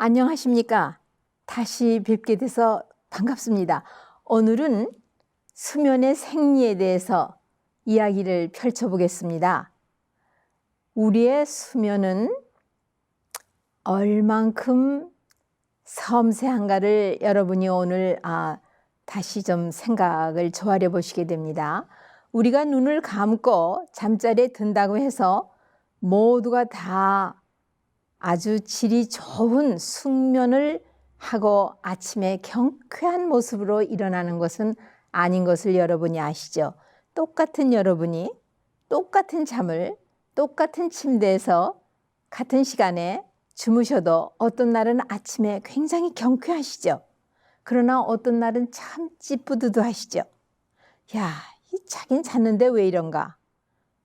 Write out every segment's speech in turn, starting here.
안녕하십니까. 다시 뵙게 돼서 반갑습니다. 오늘은 수면의 생리에 대해서 이야기를 펼쳐보겠습니다. 우리의 수면은 얼만큼 섬세한가를 여러분이 오늘 아, 다시 좀 생각을 조아려 보시게 됩니다. 우리가 눈을 감고 잠자리에 든다고 해서 모두가 다 아주 질이 좋은 숙면을 하고 아침에 경쾌한 모습으로 일어나는 것은 아닌 것을 여러분이 아시죠? 똑같은 여러분이 똑같은 잠을 똑같은 침대에서 같은 시간에 주무셔도 어떤 날은 아침에 굉장히 경쾌하시죠? 그러나 어떤 날은 참 찌뿌드드하시죠? 야, 이 자긴 잤는데 왜 이런가?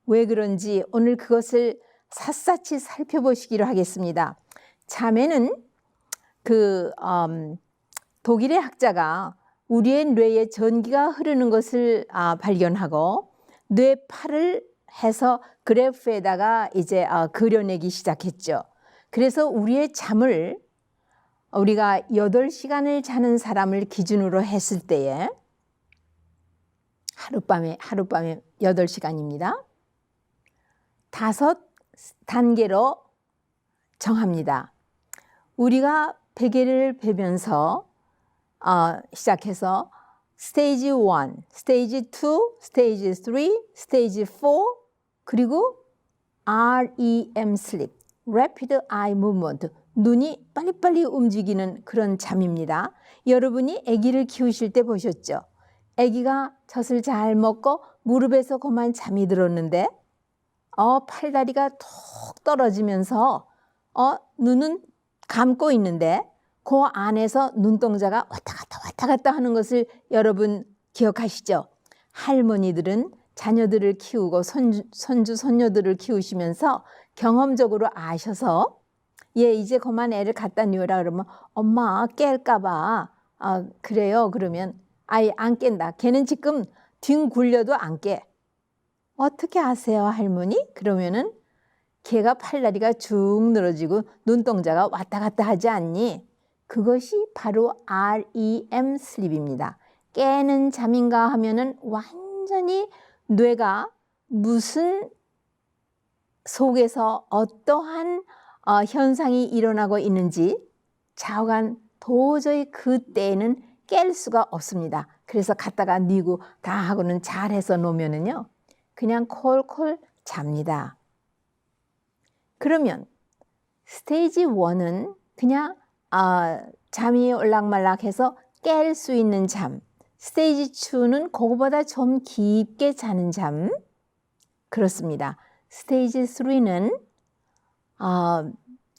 왜 그런지 오늘 그것을 샅샅이 살펴보시기로 하겠습니다. 잠에는 그 음, 독일의 학자가 우리의 뇌에 전기가 흐르는 것을 아, 발견하고 뇌파를 해서 그래프에다가 이제 아, 그려내기 시작했죠. 그래서 우리의 잠을 우리가 8시간을 자는 사람을 기준으로 했을 때에 하룻밤에 하룻밤에 8시간입니다. 다섯 단계로 정합니다. 우리가 베개를 베면서 어, 시작해서 스테이지 1, 스테이지 2, 스테이지 3, 스테이지 4 그리고 REM sleep, rapid eye movement 눈이 빨리빨리 움직이는 그런 잠입니다. 여러분이 아기를 키우실 때 보셨죠? 아기가 젖을 잘 먹고 무릎에서 그만 잠이 들었는데 어, 팔다리가 톡 떨어지면서 어, 눈은 감고 있는데 그 안에서 눈동자가 왔다 갔다 왔다 갔다 하는 것을 여러분 기억하시죠? 할머니들은 자녀들을 키우고 손주, 손주 손녀들을 키우시면서 경험적으로 아셔서 예 이제 그만 애를 갖다 놓으라 그러면 엄마 깰까봐 아 그래요 그러면 아예 안 깬다 걔는 지금 등 굴려도 안 깨. 어떻게 아세요, 할머니? 그러면은 걔가 팔다리가 쭉 늘어지고 눈동자가 왔다 갔다 하지 않니? 그것이 바로 REM 슬립입니다. 깨는 잠인가 하면은 완전히 뇌가 무슨 속에서 어떠한 어, 현상이 일어나고 있는지 좌우간 도저히 그때에는 깰 수가 없습니다. 그래서 갔다가 니고 다 하고는 잘해서 놓으면은요. 그냥 콜콜 잡니다. 그러면 스테이지 1은 그냥 아, 잠이 올락말락해서 깰 수 있는 잠. 스테이지 2는 그거보다 좀 깊게 자는 잠. 그렇습니다. 스테이지 3는 아,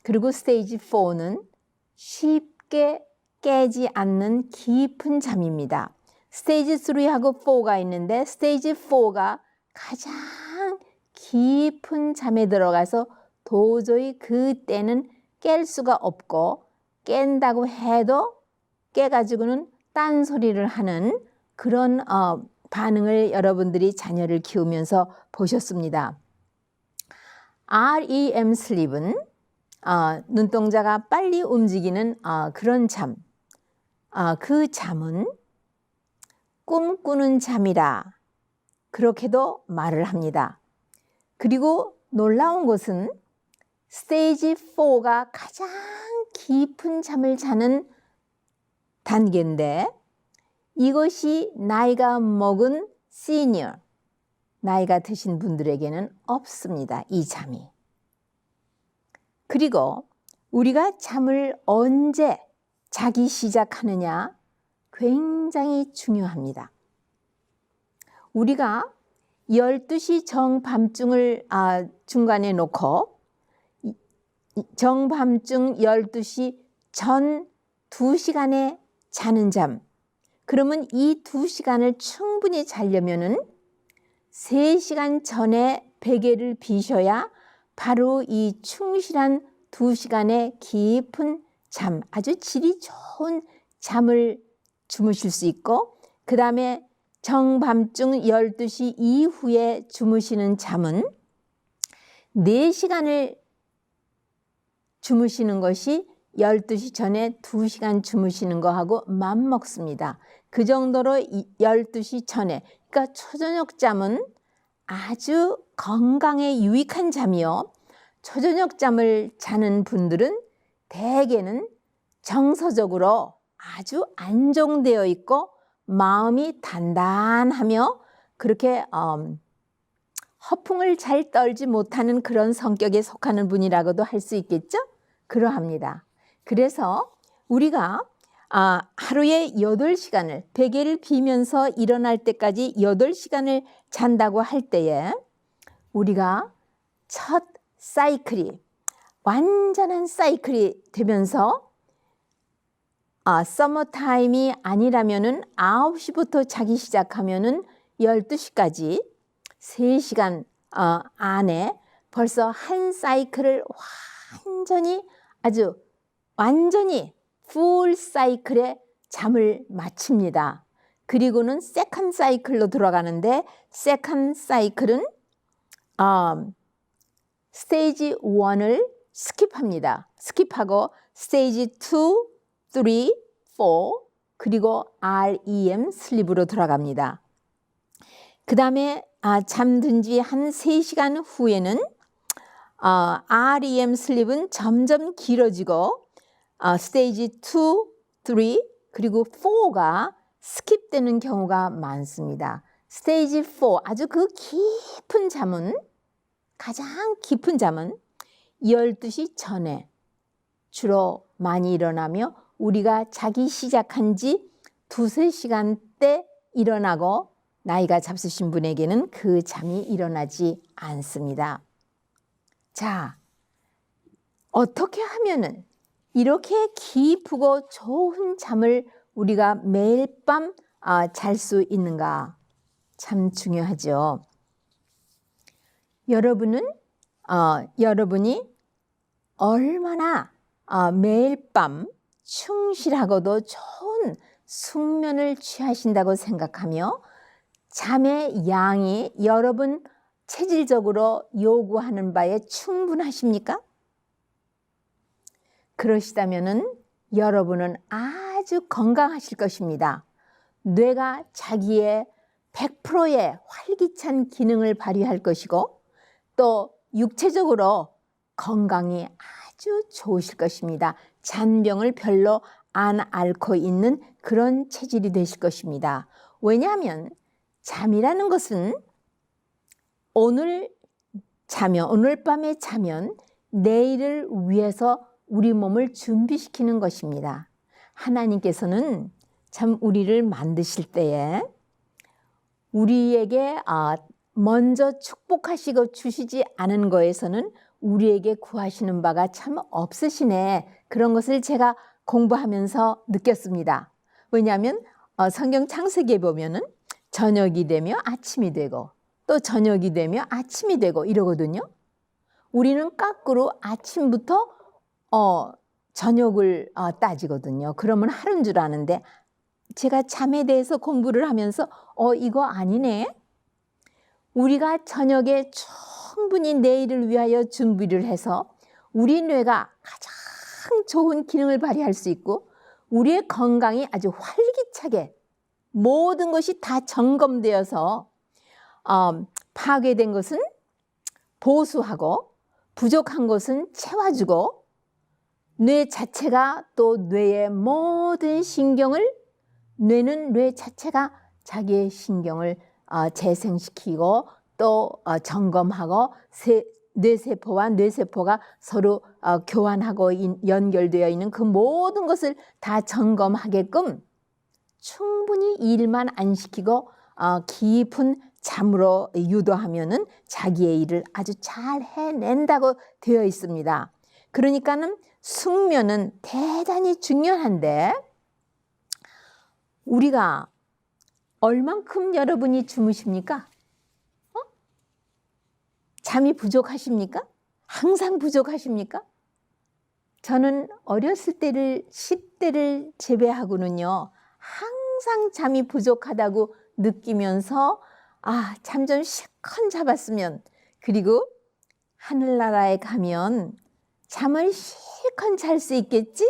그리고 스테이지 4는 쉽게 깨지 않는 깊은 잠입니다. 스테이지 3하고 4가 있는데 스테이지 4가 가장 깊은 잠에 들어가서 도저히 그때는 깰 수가 없고 깬다고 해도 깨가지고는 딴소리를 하는 그런 어, 반응을 여러분들이 자녀를 키우면서 보셨습니다. REM 슬립은 어, 눈동자가 빨리 움직이는 어, 그런 잠. 어, 그 잠은 꿈꾸는 잠이라 그렇게도 말을 합니다. 그리고 놀라운 것은 스테이지 4가 가장 깊은 잠을 자는 단계인데 이것이 나이가 먹은 시니어, 나이가 드신 분들에게는 없습니다. 이 잠이. 그리고 우리가 잠을 언제 자기 시작하느냐 굉장히 중요합니다. 우리가 12시 정밤중을 아, 중간에 놓고 정밤중 12시 전 2시간에 자는 잠. 그러면 이 2시간을 충분히 자려면은 3시간 전에 베개를 비셔야 바로 이 충실한 2시간의 깊은 잠, 아주 질이 좋은 잠을 주무실 수 있고 그 다음에 정밤중 12시 이후에 주무시는 잠은 4시간을 주무시는 것이 12시 전에 2시간 주무시는 거하고 맞먹습니다. 그 정도로 이- 12시 전에 그러니까 초저녁 잠은 아주 건강에 유익한 잠이요. 초저녁 잠을 자는 분들은 대개는 정서적으로 아주 안정되어 있고 마음이 단단하며 그렇게 음, 허풍을 잘 떨지 못하는 그런 성격에 속하는 분이라고도 할 수 있겠죠? 그러합니다. 그래서 우리가 아, 하루에 8시간을 베개를 비면서 일어날 때까지 8시간을 잔다고 할 때에 우리가 첫 사이클이 완전한 사이클이 되면서 아, 서머 타임이 아니라면은 9시부터 자기 시작하면은 12시까지 3시간 어, 안에 벌써 한 사이클을 완전히 아주 완전히 풀 사이클에 잠을 마칩니다. 그리고는 세컨 사이클로 들어가는데 세컨 사이클은 어, 스테이지 1을 스킵합니다. 스킵하고 스테이지 2, 3, 4 그리고 REM 슬립으로 들어갑니다. 그 다음에 아, 잠든 지 한 3시간 후에는 어, REM 슬립은 점점 길어지고 어, 스테이지 2, 3 그리고 4가 스킵되는 경우가 많습니다. 스테이지 4 아주 그 깊은 잠은 가장 깊은 잠은 12시 전에 주로 많이 일어나며 우리가 자기 시작한 지 두세 시간 때 일어나고 나이가 잡수신 분에게는 그 잠이 일어나지 않습니다. 자, 어떻게 하면은 이렇게 깊고 좋은 잠을 우리가 매일 밤 아, 잘수 있는가? 참 중요하죠. 여러분은 어, 여러분이 얼마나 어, 매일 밤 충실하고도 좋은 숙면을 취하신다고 생각하며 잠의 양이 여러분 체질적으로 요구하는 바에 충분하십니까? 그러시다면은 여러분은 아주 건강하실 것입니다. 뇌가 자기의 100%의 활기찬 기능을 발휘할 것이고 또 육체적으로 건강이 아주 좋으실 것입니다. 잔병을 별로 안 앓고 있는 그런 체질이 되실 것입니다. 왜냐하면 잠이라는 것은 오늘 자면 오늘 밤에 자면 내일을 위해서 우리 몸을 준비시키는 것입니다. 하나님께서는 참 우리를 만드실 때에 우리에게 아, 먼저 축복하시고 주시지 않은 거에서는 우리에게 구하시는 바가 참 없으시네. 그런 것을 제가 공부하면서 느꼈습니다. 왜냐하면 어, 성경 창세기에 보면은 저녁이 되며 아침이 되고 또 저녁이 되며 아침이 되고 이러거든요. 우리는 거꾸로 아침부터 어, 저녁을 어, 따지거든요. 그러면 하루인 줄 아는데 제가 잠에 대해서 공부를 하면서 어 이거 아니네. 우리가 저녁에 충분히 내일을 위하여 준비를 해서 우리 뇌가 가장 좋은 기능을 발휘할 수 있고 우리의 건강이 아주 활기차게 모든 것이 다 점검되어서 어, 파괴된 것은 보수하고 부족한 것은 채워주고 뇌 자체가 또 뇌의 모든 신경을 뇌는 뇌 자체가 자기의 신경을 어, 재생시키고 또 어, 점검하고 세, 뇌세포와 뇌세포가 서로 어, 교환하고 인, 연결되어 있는 그 모든 것을 다 점검하게끔 충분히 일만 안 시키고 어, 깊은 잠으로 유도하면은 자기의 일을 아주 잘 해낸다고 되어 있습니다. 그러니까는 숙면은 대단히 중요한데 우리가 얼만큼 여러분이 주무십니까? 어? 잠이 부족하십니까? 항상 부족하십니까? 저는 어렸을 때를 10대를 제외하고는요. 항상 잠이 부족하다고 느끼면서 아, 잠 좀 실컷 잡았으면 그리고 하늘나라에 가면 잠을 실컷 잘 수 있겠지?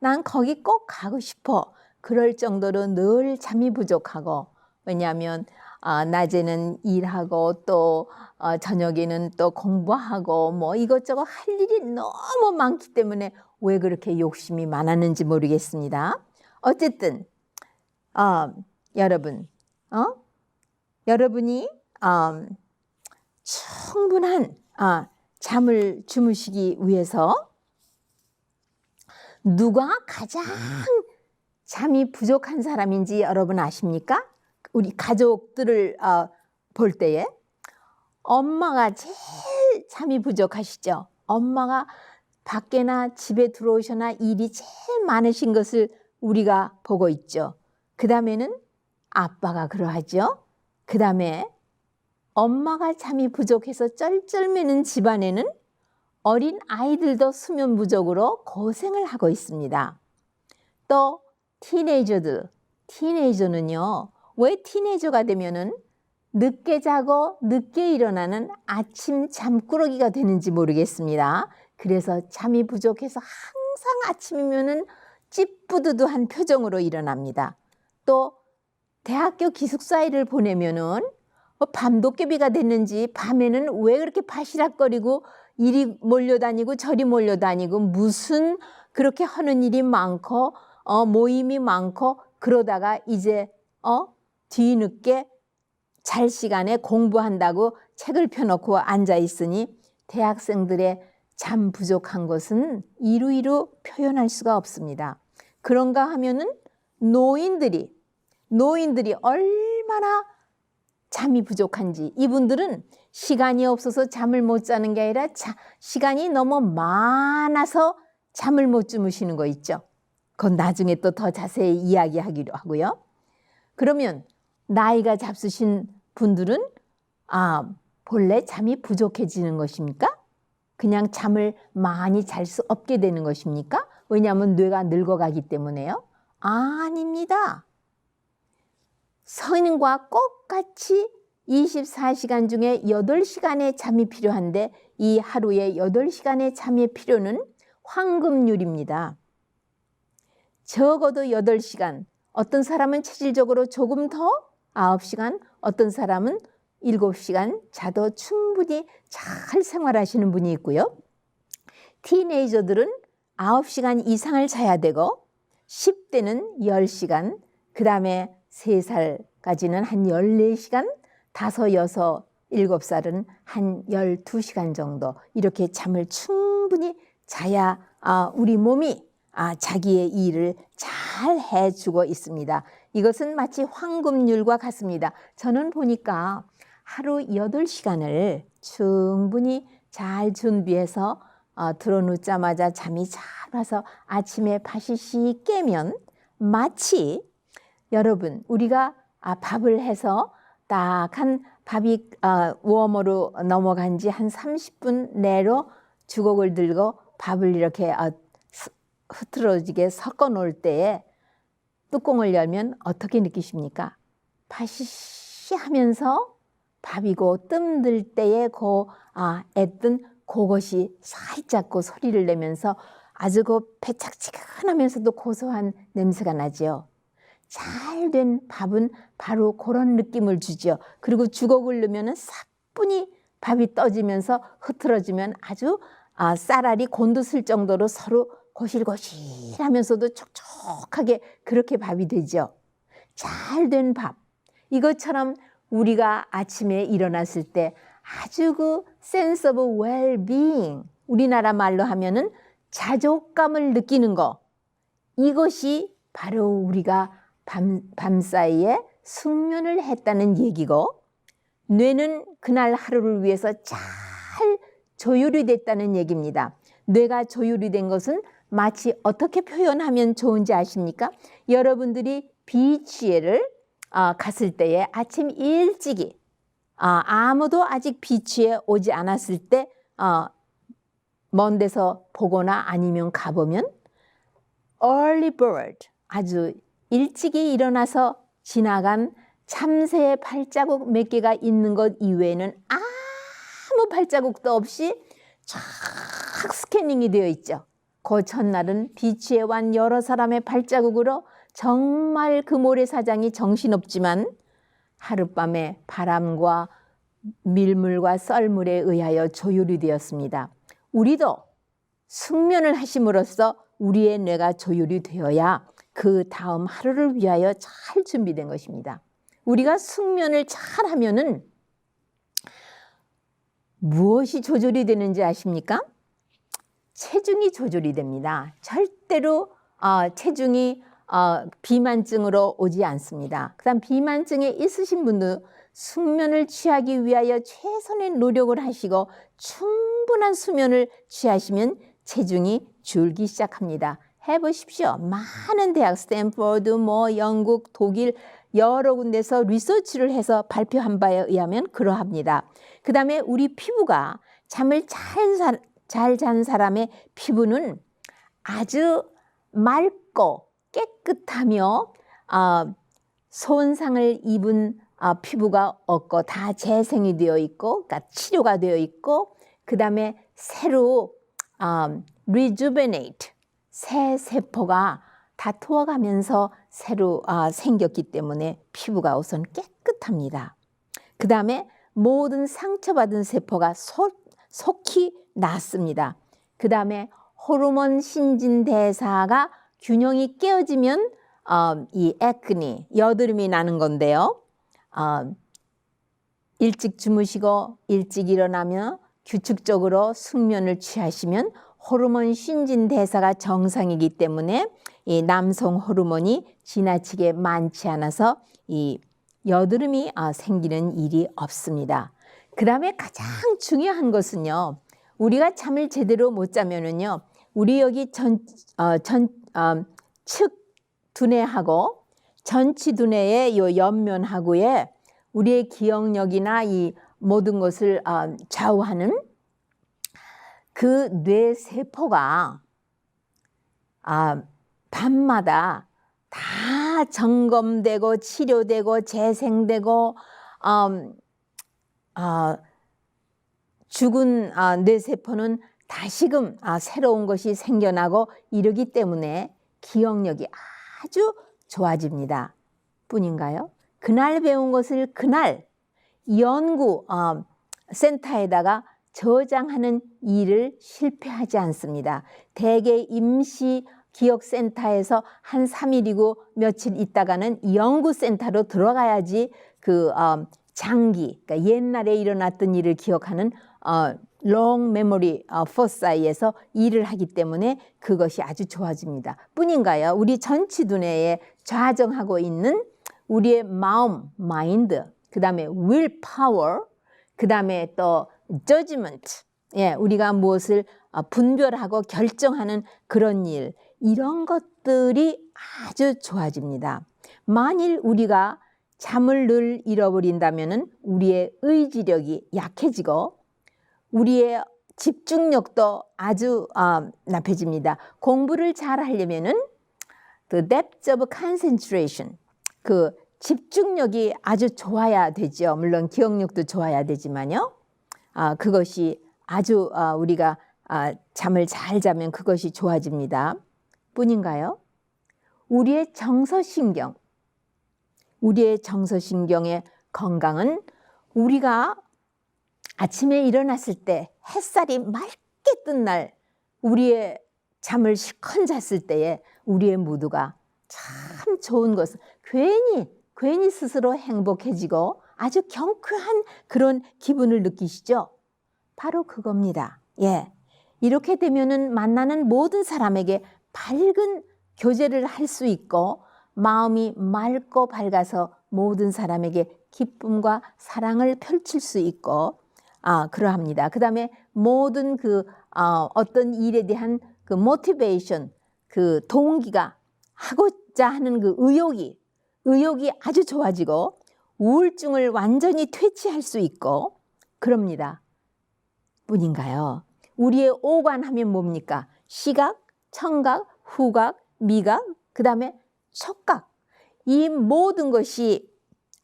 난 거기 꼭 가고 싶어. 그럴 정도로 늘 잠이 부족하고 왜냐하면 아, 낮에는 일하고 또 어, 저녁에는 또 공부하고 뭐 이것저것 할 일이 너무 많기 때문에 왜 그렇게 욕심이 많았는지 모르겠습니다. 어쨌든 어, 여러분, 어? 여러분이 음, 충분한 아, 잠을 주무시기 위해서 누가 가장 잠이 부족한 사람인지 여러분 아십니까? 우리 가족들을 어, 볼 때에 엄마가 제일 잠이 부족하시죠. 엄마가 밖에나 집에 들어오셔나 일이 제일 많으신 것을 우리가 보고 있죠. 그 다음에는 아빠가 그러하죠. 그 다음에 엄마가 잠이 부족해서 쩔쩔매는 집안에는 어린 아이들도 수면 부족으로 고생을 하고 있습니다. 또 티네이저들, 티네이저는요. 왜 티네이저가 되면은 늦게 자고 늦게 일어나는 아침 잠꾸러기가 되는지 모르겠습니다. 그래서 잠이 부족해서 항상 아침이면은 찌뿌드드한 표정으로 일어납니다. 또 대학교 기숙사 일을 보내면은 뭐 밤도깨비가 됐는지 밤에는 왜 그렇게 바시락거리고 이리 몰려다니고 저리 몰려다니고 무슨 그렇게 하는 일이 많고 어, 모임이 많고 그러다가 이제 어 뒤늦게 잘 시간에 공부한다고 책을 펴놓고 앉아 있으니 대학생들의 잠 부족한 것은 이루이루 표현할 수가 없습니다. 그런가 하면은 노인들이 노인들이 얼마나 잠이 부족한지 이분들은 시간이 없어서 잠을 못 자는 게 아니라 자, 시간이 너무 많아서 잠을 못 주무시는 거 있죠. 그건 나중에 또 더 자세히 이야기하기로 하고요. 그러면 나이가 잡수신 분들은 아 본래 잠이 부족해지는 것입니까? 그냥 잠을 많이 잘 수 없게 되는 것입니까? 왜냐하면 뇌가 늙어가기 때문에요. 아 닙니다. 성인과 똑같이 24시간 중에 8시간의 잠이 필요한데 이 하루에 8시간의 잠의 필요는 황금률입니다. 적어도 8시간, 어떤 사람은 체질적으로 조금 더 9시간, 어떤 사람은 7시간 자도 충분히 잘 생활하시는 분이 있고요. 티네이저들은 9시간 이상을 자야 되고 10대는 10시간, 그 다음에 3살까지는 한 14시간, 5, 6, 7살은 한 12시간 정도 이렇게 잠을 충분히 자야 아, 우리 몸이 아, 자기의 일을 잘 해주고 있습니다. 이것은 마치 황금률과 같습니다. 저는 보니까 하루 8시간을 충분히 잘 준비해서 어, 들어눕자마자 잠이 잘 와서 아침에 바시시 깨면 마치 여러분 우리가 아, 밥을 해서 딱 한 밥이 어, 웜으로 넘어간 지 한 30분 내로 주걱을 들고 밥을 이렇게 어, 흐트러지게 섞어 놓을 때에 뚜껑을 열면 어떻게 느끼십니까? 바시시 하면서 밥이고 뜸들 때에 그 아, 애뜬 그것이 살짝 그 소리를 내면서 아주 그 배착지근하면서도 고소한 냄새가 나지요. 잘 된 밥은 바로 그런 느낌을 주죠. 그리고 주걱을 넣으면 사뿐히 밥이 떠지면서 흐트러지면 아주 아, 쌀알이 곤두설 정도로 서로 고실고실 하면서도 촉촉하게 그렇게 밥이 되죠. 잘 된 밥. 이것처럼 우리가 아침에 일어났을 때 아주 그 sense of well-being 우리나라 말로 하면은 자족감을 느끼는 거 이것이 바로 우리가 밤, 밤 사이에 숙면을 했다는 얘기고 뇌는 그날 하루를 위해서 잘 조율이 됐다는 얘기입니다. 뇌가 조율이 된 것은 마치 어떻게 표현하면 좋은지 아십니까? 여러분들이 비치에를 어, 갔을 때에 아침 일찍이 어, 아무도 아직 비치에 오지 않았을 때 어, 먼 데서 보거나 아니면 가보면 early bird 아주 일찍이 일어나서 지나간 참새의 발자국 몇 개가 있는 것 이외에는 아무 발자국도 없이 쫙 스캐닝이 되어 있죠. 그 첫날은 비치에 완 여러 사람의 발자국으로 정말 그 모래사장이 정신없지만 하룻밤에 바람과 밀물과 썰물에 의하여 조율이 되었습니다. 우리도 숙면을 하심으로써 우리의 뇌가 조율이 되어야 그 다음 하루를 위하여 잘 준비된 것입니다. 우리가 숙면을 잘 하면은 무엇이 조절이 되는지 아십니까? 체중이 조절이 됩니다. 절대로 어, 체중이 어, 비만증으로 오지 않습니다. 그다음 비만증에 있으신 분들 숙면을 취하기 위하여 최선의 노력을 하시고 충분한 수면을 취하시면 체중이 줄기 시작합니다. 해보십시오. 많은 대학, 스탠포드, 뭐 영국, 독일 여러 군데서 리서치를 해서 발표한 바에 의하면 그러합니다. 그 다음에 우리 피부가 잠을 잘 잔 사람의 피부는 아주 맑고 깨끗하며 어, 손상을 입은 어, 피부가 없고 다 재생이 되어 있고, 그러니까 치료가 되어 있고, 그 다음에 새로 um, rejuvenate 새 세포가 다 투어가면서 새로 아, 생겼기 때문에 피부가 우선 깨끗합니다. 그 다음에 모든 상처받은 세포가 속, 속히 낫습니다. 그 다음에 호르몬 신진 대사가 균형이 깨어지면 어, 이 에크니 여드름이 나는 건데요. 어, 일찍 주무시고 일찍 일어나며 규칙적으로 숙면을 취하시면 호르몬 신진 대사가 정상이기 때문에 이 남성 호르몬이 지나치게 많지 않아서 이 여드름이 아, 생기는 일이 없습니다. 그 다음에 가장 중요한 것은요. 우리가 잠을 제대로 못 자면은요. 우리 여기 전, 어, 전, 어, 측 두뇌하고 전치 두뇌의 요 옆면하고에 우리의 기억력이나 이 모든 것을 어, 좌우하는 그 뇌 세포가 아, 밤마다 다 점검되고 치료되고 재생되고 음, 아, 죽은 아, 뇌 세포는 다시금 아, 새로운 것이 생겨나고 이러기 때문에 기억력이 아주 좋아집니다. 뿐인가요? 그날 배운 것을 그날 연구 어, 센터에다가 저장하는 일을 실패하지 않습니다. 대개 임시 기억센터에서 한 3일이고 며칠 있다가는 연구센터로 들어가야지 그 어, 장기, 그러니까 옛날에 일어났던 일을 기억하는 어, 롱 메모리 어, 포사이에서 일을 하기 때문에 그것이 아주 좋아집니다. 뿐인가요? 우리 전치 두뇌에 좌정하고 있는 우리의 마음, 마인드, 그 다음에 will power, 그 다음에 또 judgment, 예, 우리가 무엇을 어, 분별하고 결정하는 그런 일, 이런 것들이 아주 좋아집니다. 만일 우리가 잠을 늘 잃어버린다면 우리의 의지력이 약해지고 우리의 집중력도 아주 어, 나빠집니다. 공부를 잘 하려면은 the depth of concentration 그 집중력이 아주 좋아야 되죠. 물론 기억력도 좋아야 되지만요. 아, 그것이 아주 아, 우리가 아, 잠을 잘 자면 그것이 좋아집니다. 뿐인가요? 우리의 정서신경, 우리의 정서신경의 건강은 우리가 아침에 일어났을 때 햇살이 맑게 뜬 날 우리의 잠을 실컷 잤을 때에 우리의 무드가 참 좋은 것은 괜히 괜히 스스로 행복해지고 아주 경쾌한 그런 기분을 느끼시죠? 바로 그겁니다. 예. 이렇게 되면은 만나는 모든 사람에게 밝은 교제를 할 수 있고 마음이 맑고 밝아서 모든 사람에게 기쁨과 사랑을 펼칠 수 있고 아 그러합니다. 그 다음에 모든 그 어, 어떤 일에 대한 그 모티베이션 그 동기가 하고자 하는 그 의욕이 의욕이 아주 좋아지고 우울증을 완전히 퇴치할 수 있고 그럽니다. 뿐인가요? 우리의 오관 하면 뭡니까? 시각, 청각, 후각, 미각, 그 다음에 촉각. 이 모든 것이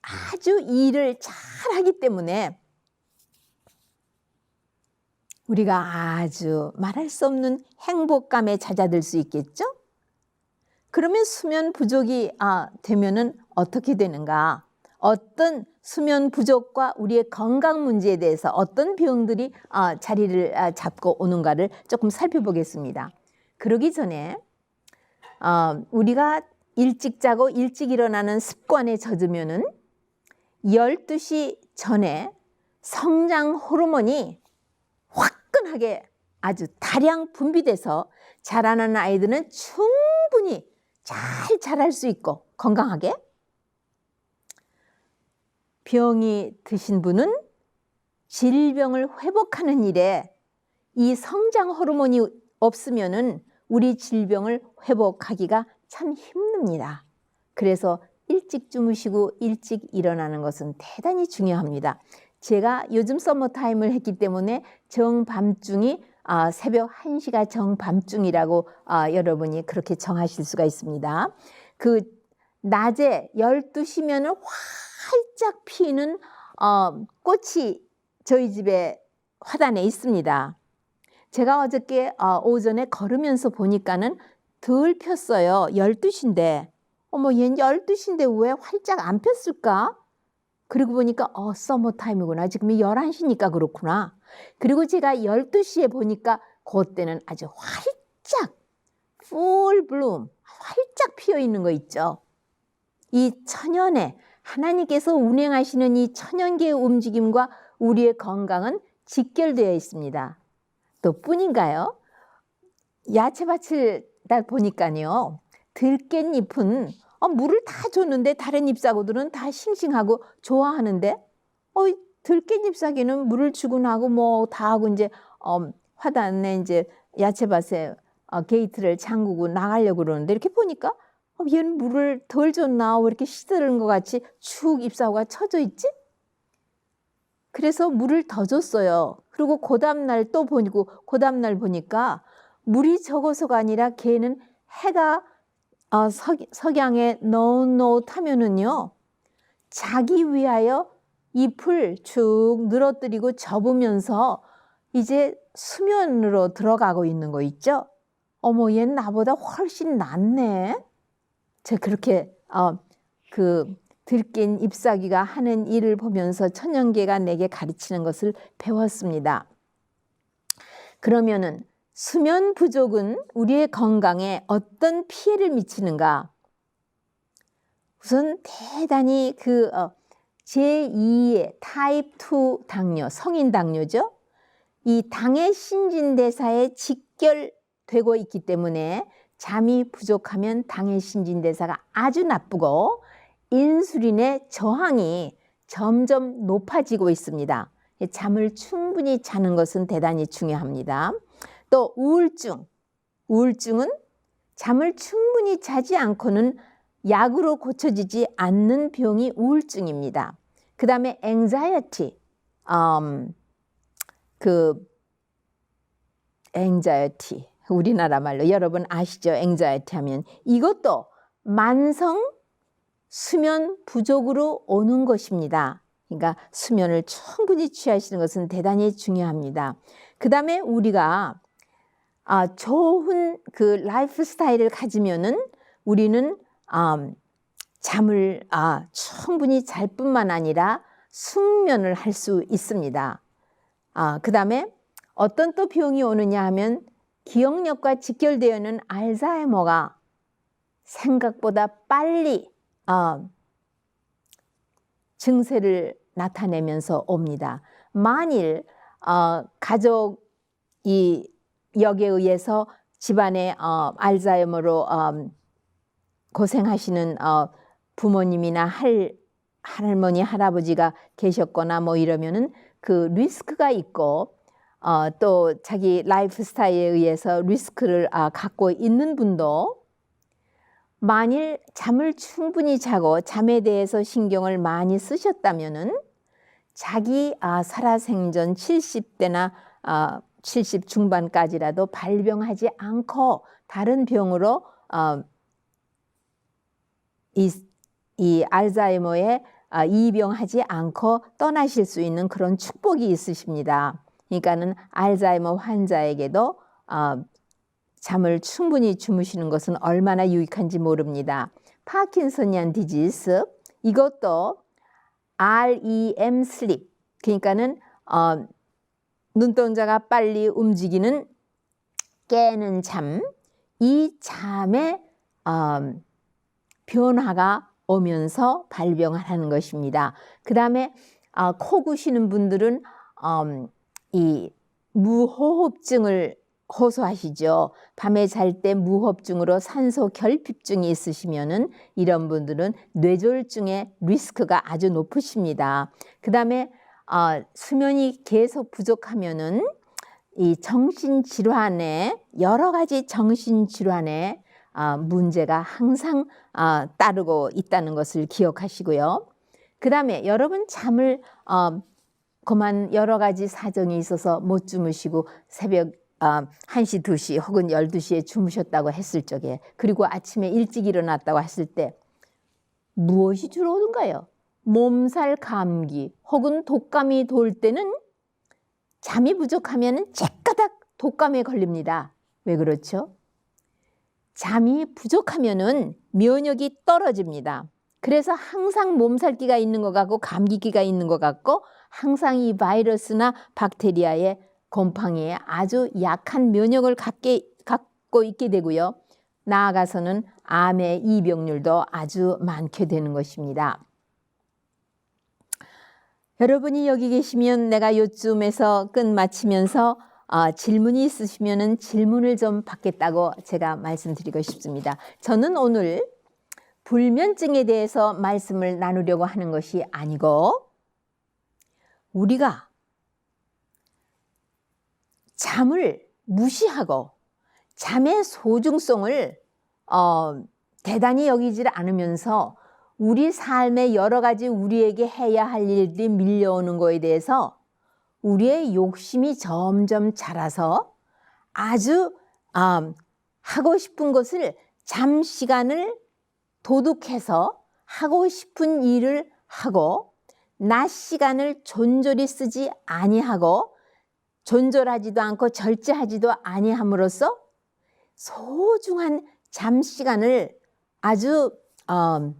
아주 일을 잘 하기 때문에 우리가 아주 말할 수 없는 행복감에 잦아들 수 있겠죠? 그러면 수면 부족이 아, 되면은 어떻게 되는가? 어떤 수면 부족과 우리의 건강 문제에 대해서 어떤 병들이 아, 자리를 아, 잡고 오는가를 조금 살펴보겠습니다. 그러기 전에 어, 우리가 일찍 자고 일찍 일어나는 습관에 젖으면은 12시 전에 성장 호르몬이 화끈하게 아주 다량 분비돼서 자라는 아이들은 충분히 잘 자랄 수 있고 건강하게 병이 드신 분은 질병을 회복하는 일에 이 성장 호르몬이 없으면은 우리 질병을 회복하기가 참 힘듭니다. 그래서 일찍 주무시고 일찍 일어나는 것은 대단히 중요합니다. 제가 요즘 서머 타임을 했기 때문에 정밤중이 아, 새벽 1시가 정밤중이라고 아, 여러분이 그렇게 정하실 수가 있습니다. 그 낮에 12시면은 활짝 피는 어, 꽃이 저희 집에 화단에 있습니다. 제가 어저께 어, 오전에 걸으면서 보니까는 덜 폈어요. 12시인데. 어머, 얜 12시인데 왜 활짝 안 폈을까? 그리고 보니까 어, 서머 타임이구나. 지금이 11시니까 그렇구나. 그리고 제가 12시에 보니까 그때는 아주 활짝 풀 블룸 활짝 피어 있는 거 있죠. 이 천연에 하나님께서 운행하시는 이 천연계의 움직임과 우리의 건강은 직결되어 있습니다. 또 뿐인가요? 야채밭을 다 보니까요. 들깻잎은 어, 물을 다 줬는데 다른 잎사구들은 다 싱싱하고 좋아하는데 어, 들깻잎 사기는 물을 주고 나고 뭐 다 하고 이제 어, 화단에 이제 야채밭에 어, 게이트를 잠그고 나가려고 그러는데 이렇게 보니까 어, 얘는 물을 덜 줬나 왜 이렇게 시드는 것 같이 축 잎사구가 쳐져 있지? 그래서 물을 더 줬어요. 그리고 그 다음날 또 보니고 그 다음날 보니까 물이 적어서가 아니라 걔는 해가 어, 석, 석양에 노릇노릇하면은요 자기 위하여 잎을 쭉 늘어뜨리고 접으면서 이제 수면으로 들어가고 있는 거 있죠? 어머, 얘는 나보다 훨씬 낫네. 제가 그렇게 어, 그 들낀 잎사귀가 하는 일을 보면서 천연계가 내게 가르치는 것을 배웠습니다. 그러면은 수면 부족은 우리의 건강에 어떤 피해를 미치는가? 우선 대단히 그 어, 제2의 타입 2 당뇨, 성인 당뇨죠. 이 당의 신진대사에 직결되고 있기 때문에 잠이 부족하면 당의 신진대사가 아주 나쁘고 인슐린의 저항이 점점 높아지고 있습니다. 잠을 충분히 자는 것은 대단히 중요합니다. 또 우울증. 우울증은 잠을 충분히 자지 않고는 약으로 고쳐지지 않는 병이 우울증입니다. 그 다음에 anxiety, um, 그 anxiety, 우리나라 말로 여러분 아시죠? anxiety 하면 이것도 만성 수면 부족으로 오는 것입니다. 그러니까 수면을 충분히 취하시는 것은 대단히 중요합니다. 그 다음에 우리가 아, 좋은 그 라이프 스타일을 가지면은 우리는 음, 잠을 아, 충분히 잘 뿐만 아니라 숙면을 할 수 있습니다. 아, 그 다음에 어떤 또 병이 오느냐 하면 기억력과 직결되어 있는 알츠하이머가 생각보다 빨리 어, 증세를 나타내면서 옵니다. 만일 어, 가족이 역에 의해서 집안에 어, 알츠하이머로 어, 고생하시는 어, 부모님이나 할 할머니 할아버지가 계셨거나 뭐 이러면은 그 리스크가 있고 어, 또 자기 라이프 스타일에 의해서 리스크를 아, 갖고 있는 분도 만일 잠을 충분히 자고 잠에 대해서 신경을 많이 쓰셨다면은 자기 아, 살아생전 70대나 아, 70 중반까지라도 발병하지 않고 다른 병으로 어, 이, 이 알츠하이머에 아, 이병하지 않고 떠나실 수 있는 그런 축복이 있으십니다. 그러니까는 알츠하이머 환자에게도 어, 잠을 충분히 주무시는 것은 얼마나 유익한지 모릅니다. 파킨슨이안 디지스 이것도 REM sleep 그러니까는 어, 눈동자가 빨리 움직이는 깨는 잠, 이 잠에 어, 변화가 오면서 발병을 하는 것입니다. 그 다음에 어, 코 구시는 분들은 음, 이 무호흡증을 호소하시죠. 밤에 잘 때 무호흡증으로 산소 결핍증이 있으시면은 이런 분들은 뇌졸중의 리스크가 아주 높으십니다. 그 다음에 어, 수면이 계속 부족하면은 이 정신 질환에 여러 가지 정신 질환에 어, 문제가 항상 어, 따르고 있다는 것을 기억하시고요. 그 다음에 여러분 잠을 어, 그만 여러 가지 사정이 있어서 못 주무시고 새벽 어, 1시, 2시 혹은 12시에 주무셨다고 했을 적에 그리고 아침에 일찍 일어났다고 했을 때 무엇이 주로 오는가요? 몸살 감기 혹은 독감이 돌 때는 잠이 부족하면 째까닥 독감에 걸립니다. 왜 그렇죠? 잠이 부족하면은 면역이 떨어집니다. 그래서 항상 몸살기가 있는 것 같고 감기기가 있는 것 같고 항상 이 바이러스나 박테리아의 곰팡이에 아주 약한 면역을 갖게, 갖고 있게 되고요. 나아가서는 암의 이병률도 아주 많게 되는 것입니다. 여러분이 여기 계시면 내가 요쯤에서 끝 마치면서 어, 질문이 있으시면 질문을 좀 받겠다고 제가 말씀드리고 싶습니다. 저는 오늘 불면증에 대해서 말씀을 나누려고 하는 것이 아니고 우리가 잠을 무시하고 잠의 소중성을 어, 대단히 여기질 않으면서 우리 삶의 여러 가지 우리에게 해야 할 일들이 밀려오는 거에 대해서 우리의 욕심이 점점 자라서 아주 음, 하고 싶은 것을 잠시간을 도둑해서 하고 싶은 일을 하고 낮 시간을 존졸히 쓰지 아니하고 존졸하지도 않고 절제하지도 아니함으로써 소중한 잠 시간을 아주 음,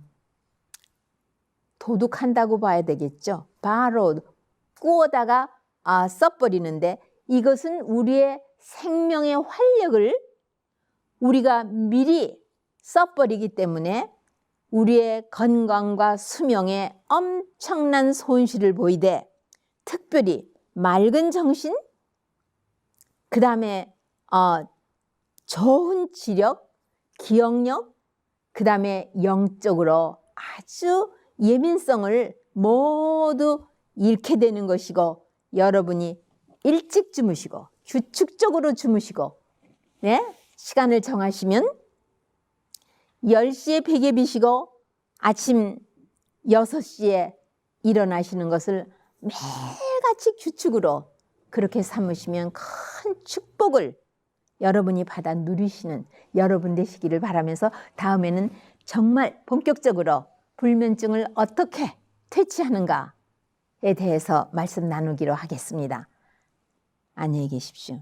도둑한다고 봐야 되겠죠. 바로 꾸어다가 아, 써버리는데 이것은 우리의 생명의 활력을 우리가 미리 써버리기 때문에 우리의 건강과 수명에 엄청난 손실을 보이되 특별히 맑은 정신, 그 다음에 어, 좋은 지력, 기억력, 그 다음에 영적으로 아주 예민성을 모두 잃게 되는 것이고 여러분이 일찍 주무시고 규칙적으로 주무시고 네? 시간을 정하시면 10시에 베개 비시고 아침 6시에 일어나시는 것을 매일같이 규칙으로 그렇게 삼으시면 큰 축복을 여러분이 받아 누리시는 여러분 되시기를 바라면서 다음에는 정말 본격적으로 불면증을 어떻게 퇴치하는가에 대해서 말씀 나누기로 하겠습니다. 안녕히 계십시오.